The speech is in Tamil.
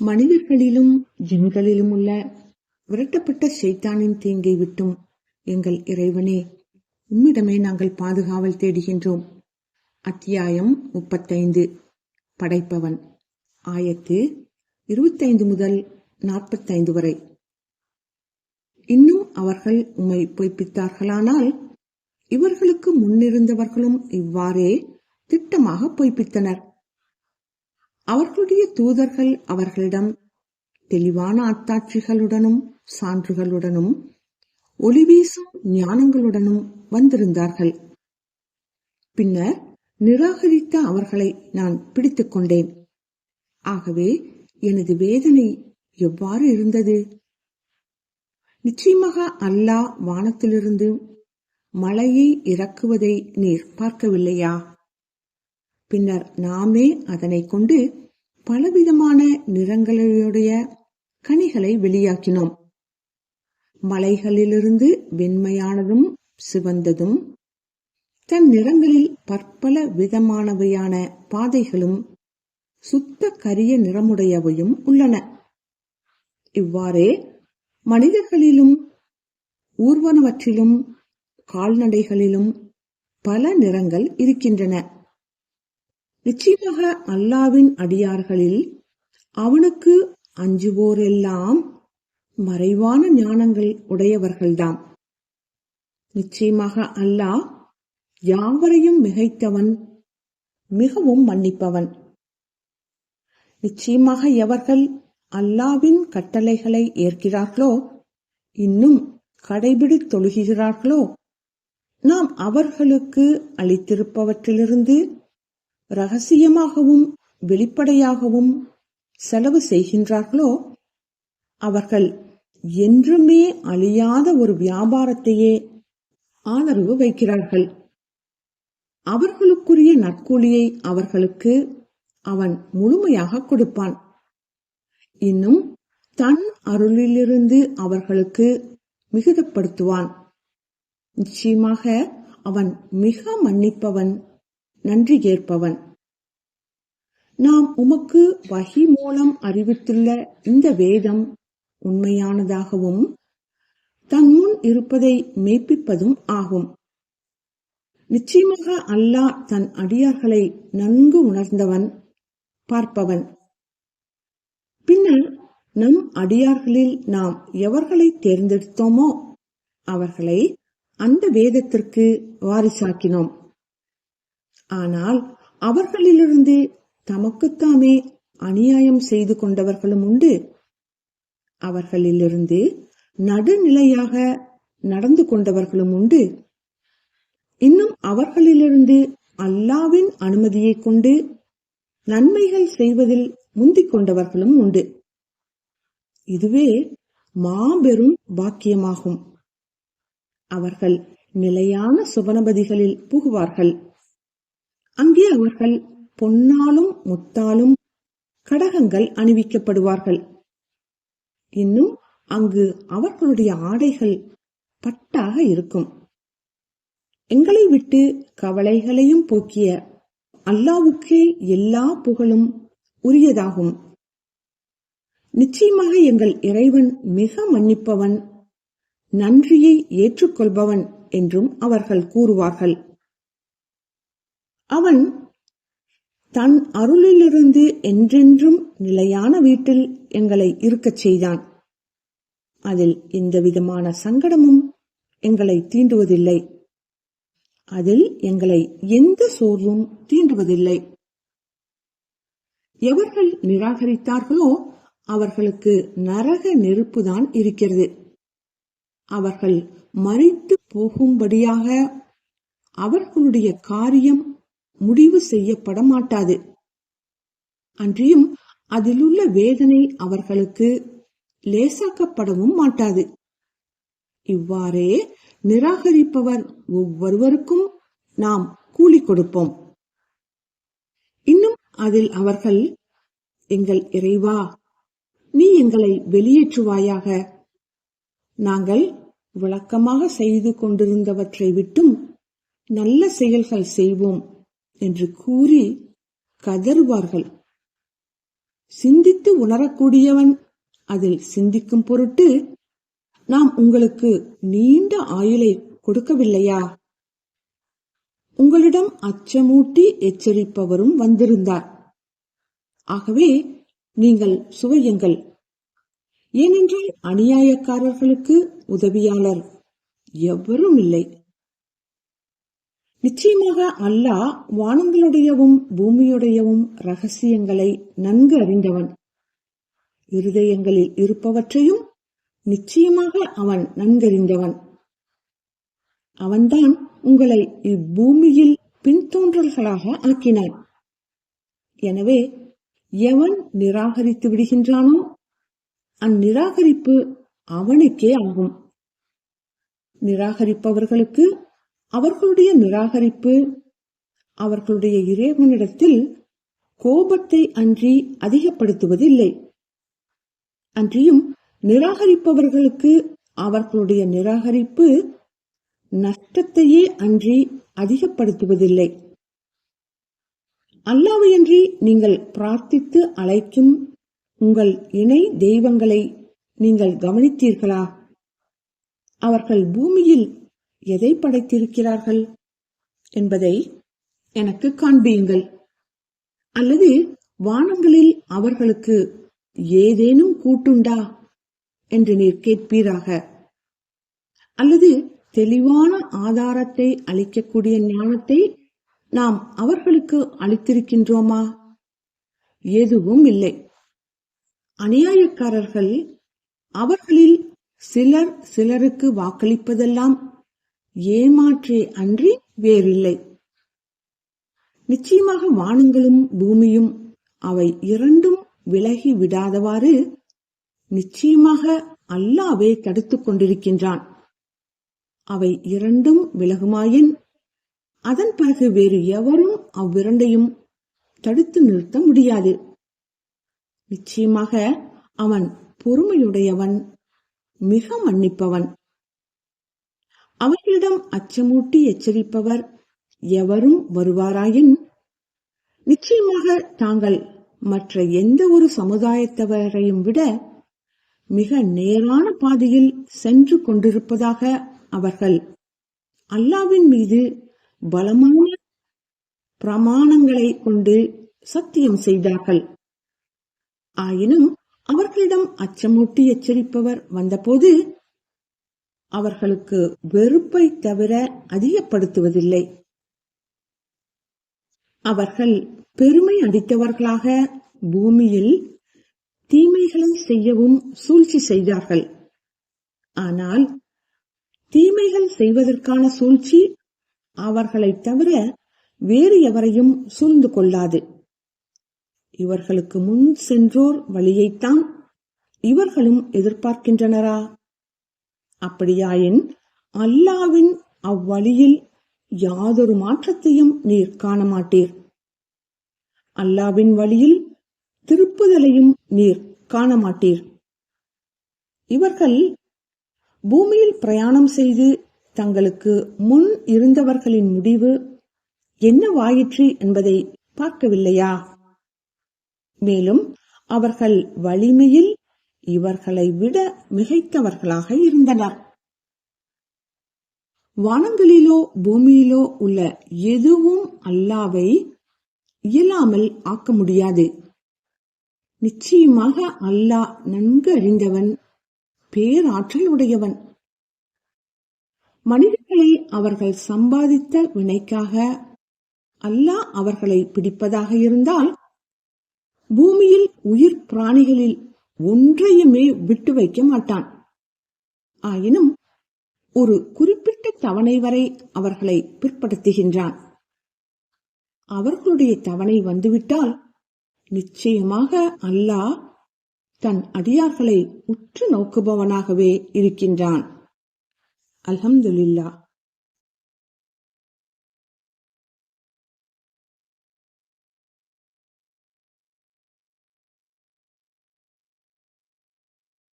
மனிதர்களிலும் ஜின்களிலும் உள்ள விரட்டப்பட்ட சைத்தானின் தீங்கை விட்டும் எங்கள் இறைவனே உம்மிடமே நாங்கள் பாதுகாவல் தேடுகின்றோம். அத்தியாயம் முப்பத்தைந்து. படைப்பவன். ஆயத்து இருபத்தைந்து முதல் நாற்பத்தைந்து வரை. இன்னும் அவர்கள் உம்மை பொய்ப்பித்தார்களானால் இவர்களுக்கு முன்னிருந்தவர்களும் இவ்வாறே திட்டமாக பொய்ப்பித்தனர். அவர்களுடைய தூதர்கள் அவர்களிடம் தெளிவான அத்தாட்சிகளுடனும் சான்றுகளுடனும் ஒளிவீசும் ஞானங்களுடனும் வந்திருந்தார்கள். பின்னர் நிராகரித்த அவர்களை நான் பிடித்துக் கொண்டேன். ஆகவே எனது வேதனை எவ்வாறு இருந்தது? நிச்சயமாக அல்லாஹ் வானத்திலிருந்து மழையை இறக்குவதை நீர் பார்க்கவில்லையா? பின்னர் நாமே அதனை கொண்டு பலவிதமான நிறங்களுடைய கனிகளை வெளியாக்கினோம். மலைகளிலிருந்து வெண்மையானதும் சிவந்ததும் தன் நிறங்களில் பற்பல விதமானவையான பாதைகளும் சுத்த கரிய நிறமுடையவையும் உள்ளன. இவ்வாறே மனிதர்களிலும் ஊர்வனவற்றிலும் கால்நடைகளிலும் பல நிறங்கள் இருக்கின்றன. நிச்சயமாக அல்லாவின் அடியார்களில் அவனுக்கு அஞ்சுவோரெல்லாம் மறைவான ஞானங்கள் உடையவர்கள்தாம். நிச்சயமாக அல்லாஹ் யாவரையும் மிகைத்தவன் மிகவும் மன்னிப்பவன். நிச்சயமாக எவர்கள் அல்லாவின் கட்டளைகளை ஏற்கிறார்களோ இன்னும் கடைபிடி தொழுகிறார்களோ நாம் அவர்களுக்கு அளித்திருப்பவற்றிலிருந்து ரகசியமாகவும் வெளிப்படையாகவும் செலவு செய்கின்றார்களோ? அவர்கள் என்றுமே அழியாத ஒரு வியாபாரத்தையே ஆதரவு வைக்கிறார்கள். அவர்களுக்குரிய நற்கூலியை அவர்களுக்கு அவன் முழுமையாக கொடுப்பான். இன்னும் தன் அருளிலிருந்து அவர்களுக்கு மிகுதப்படுத்துவான். நிச்சயமாக அவன் மிக மன்னிப்பவன். நன்றி ஏற்பவன் நாம் உமக்கு வகி மூலம் அறிவித்துள்ள இந்த வேதம் உண்மையானதாகவும் தன் முன் இருப்பதை மெய்ப்பிப்பதும் ஆகும். நிச்சயமாக அல்லாஹ் தன் அடியார்களை நன்கு உணர்ந்தவன் பார்ப்பவன். பின்னர் நம் அடியார்களில் நாம் எவர்களை தேர்ந்தெடுத்தோமோ அவர்களை அந்த வேதத்திற்கு வாரிசாக்கினோம். ஆனால் அவர்களிலிருந்து தமக்குத்தாமே அநியாயம் செய்து கொண்டவர்களும் உண்டு. அவர்களிலிருந்து நடுநிலையாக நடந்து கொண்டவர்களும் உண்டு. இன்னும் அவர்களிலிருந்து அல்லாவின் அனுமதியை கொண்டு நன்மைகள் செய்வதில் முந்திக் கொண்டவர்களும் உண்டு. இதுவே மாபெரும் பாக்கியமாகும். அவர்கள் நிலையான சுவனபதிகளில் புகுவார்கள். அங்கே அவர்கள் பொன்னாலும் முத்தாலும் கடகங்கள் அணிவிக்கப்படுவார்கள். இன்னும் அங்கு அவர்களுடைய ஆடைகள் பட்டாக இருக்கும். எங்களை விட்டு கவலைகளையும் போக்கிய அல்லாவுக்கே எல்லா புகழும் உரியதாகும். நிச்சயமாக எங்கள் இறைவன் மிக மன்னிப்பவன் நன்றியை ஏற்றுக்கொள்பவன் என்றும் அவர்கள் கூறுவார்கள். அவன் தன் அருளிலிருந்து என்றென்றும் நிலையான வீட்டில் எங்களை இருக்கச் செய்தான். அதில் எந்த விதமான சங்கடமும் எங்களை தீண்டுவதில்லை. அதில் எங்களை எந்த சோர்வும் தீண்டுவதில்லை. எவர்கள் நிராகரித்தார்களோ அவர்களுக்கு நரக நெருப்புதான் இருக்கிறது. அவர்கள் மறித்து போகும்படியாக அவர்களுடைய காரியம் முடிவு செய்யப்பட மாட்டாது அன்றியும் அதிலுள்ள வேதனை அவர்களுக்கு லேசாக்கப்படவும் மாட்டாது. இவ்வாறே நிராகரிப்பவர் ஒவ்வொருவருக்கும் நாம் கூலி கொடுப்போம். இன்னும் அதில் அவர்கள் எங்கள் இறைவா நீ எங்களை வெளியேற்றுவாயாக. நாங்கள் விளக்கமாக செய்து கொண்டிருந்தவற்றை விட்டும் நல்ல செயல்கள் செய்வோம். என்று கூறி கதறுவார்கள். சிந்தித்து உணரக்கூடியவன் அதில் சிந்திக்கும் பொருட்டு நாம் உங்களுக்கு நீண்ட ஆயுளை கொடுக்கவில்லையா? உங்களிடம் அச்சமூட்டி எச்சரிப்பவரும் வந்திருந்தார். ஆகவே நீங்கள் சுவையுங்கள். ஏனென்றால் அநியாயக்காரர்களுக்கு உதவியாளர் எவரும் இல்லை நிச்சயமாக அல்லாஹ் வானங்களுடையவும் பூமியுடையவும் ரகசியங்களை நன்கு அறிந்தவன். இருதயங்களில் இருப்பவற்றையும் நிச்சயமாக அவன் நன்கறிந்தவன். அவன்தான் உங்களை இப்பூமியில் பின்தோன்றல்களாக ஆக்கினான். எனவே எவன் நிராகரித்து விடுகின்றானோ அந்நிராகரிப்பு அவனுக்கே ஆகும். நிராகரிப்பவர்களுக்கு அவர்களுடைய நிராகரிப்பு அவர்களுடைய இறைவனிடத்தில் கோபத்தை அன்றி அதிகப்படுத்துவதில்லை. அன்றியும் நிராகரிப்பவர்களுக்கு அவர்களுடைய நிராகரிப்பு நஷ்டத்தையே அன்றி அதிகப்படுத்துவதில்லை. அல்லாவையன்றி நீங்கள் பிரார்த்தித்து அழைக்கும் உங்கள் இணை தெய்வங்களை நீங்கள் கவனித்தீர்களா? அவர்கள் பூமியில் எதை படைத்திருக்கிறார்கள் என்பதை எனக்கு காண்பியுங்கள். அல்லது வானங்களில் அவர்களுக்கு ஏதேனும் கூட்டுண்டா என்று நீர் கேட்பீராக? அல்லது தெளிவான ஆதாரத்தை அளிக்கக்கூடிய ஞானத்தை நாம் அவர்களுக்கு அளித்திருக்கின்றோமா? எதுவும் இல்லை. அநியாயக்காரர்கள் அவர்களில் சிலர் சிலருக்கு வாக்களிப்பதெல்லாம் ஏமாற்றே அன்றி வேறில்லை. நிச்சயமாக வானங்களும் பூமியும் அவை இரண்டும் விலகி விடாதவாறு நிச்சயமாக அல்லாவே தடுத்துக் கொண்டிருக்கின்றான். அவை இரண்டும் விலகுமாயின் அதன் பிறகு வேறு எவரும் அவ்விரண்டையும் தடுத்து நிறுத்த முடியாது. நிச்சயமாக அவன் பொறுமையுடையவன் மிக மன்னிப்பவன். அவர்களிடம் அச்சமூட்டி எச்சரிப்பவர் எவரும் வருவாராயின்? நிச்சயமாக தாங்கள் மற்ற எந்த ஒரு சமுதாயத்தவரையும் விட மிக நேரான பாதையில் சென்று கொண்டிருப்பதாக அவர்கள் அல்லாவின் மீது பலமான பிரமாணங்களை கொண்டு சத்தியம் செய்தார்கள். ஆயினும் அவர்களிடம் அச்சமூட்டி எச்சரிப்பவர் வந்தபோது அவர்களுக்கு வெறுப்பை தவிர அதிகப்படுத்துவதில்லை. அவர்கள் பெருமை அடித்தவர்களாக பூமியில் தீமைகளை செய்யவும் சூழ்ச்சி செய்தார்கள். ஆனால் தீமைகள் செய்வதற்கான சூழ்ச்சி அவர்களை தவிர வேறு எவரையும் சூழ்ந்து கொள்ளாது. இவர்களுக்கு முன் சென்றோர் வழியைத்தான் இவர்களும் எதிர்பார்க்கின்றனரா? அப்படியாயின் அல்லாவின் அவ்வழியில் யாதொரு மாற்றத்தையும் நீர் காண மாட்டீர் அல்லாவின் வழியில் திருப்புதலையும் நீர் காண மாட்டீர் இவர்கள் பூமியில் பிரயாணம் செய்து தங்களுக்கு முன் இருந்தவர்களின் முடிவு என்னவாயிற்று என்பதை பார்க்கவில்லையா? மேலும் அவர்கள் வலிமையில் இவர்களை விட மிகைத்தவர்களாக இருந்தனர். வானங்களிலோ பூமியிலோ உள்ள எதுவும் அல்லாவை இயலாமல் ஆக்க முடியாது. நிச்சயமாக அல்லாஹ் நன்கு அறிந்தவன் பேராற்றல் உடையவன். மனிதர்களை அவர்கள் சம்பாதித்த வினைக்காக அல்லாஹ் அவர்களை பிடிப்பதாக இருந்தால் பூமியில் உயிர் பிராணிகளில் ஒன்றையுமே விட்டு வைக்க மாட்டான். ஆயினும் ஒரு குறிப்பிட்ட தவணை வரை அவர்களை பிற்படுத்துகின்றான். அவர்களுடைய தவணை வந்துவிட்டால் நிச்சயமாக அல்லாஹ் தன் அடியார்களை உற்று நோக்குபவனாகவே இருக்கின்றான். அல்ஹம்துலில்லாஹ்.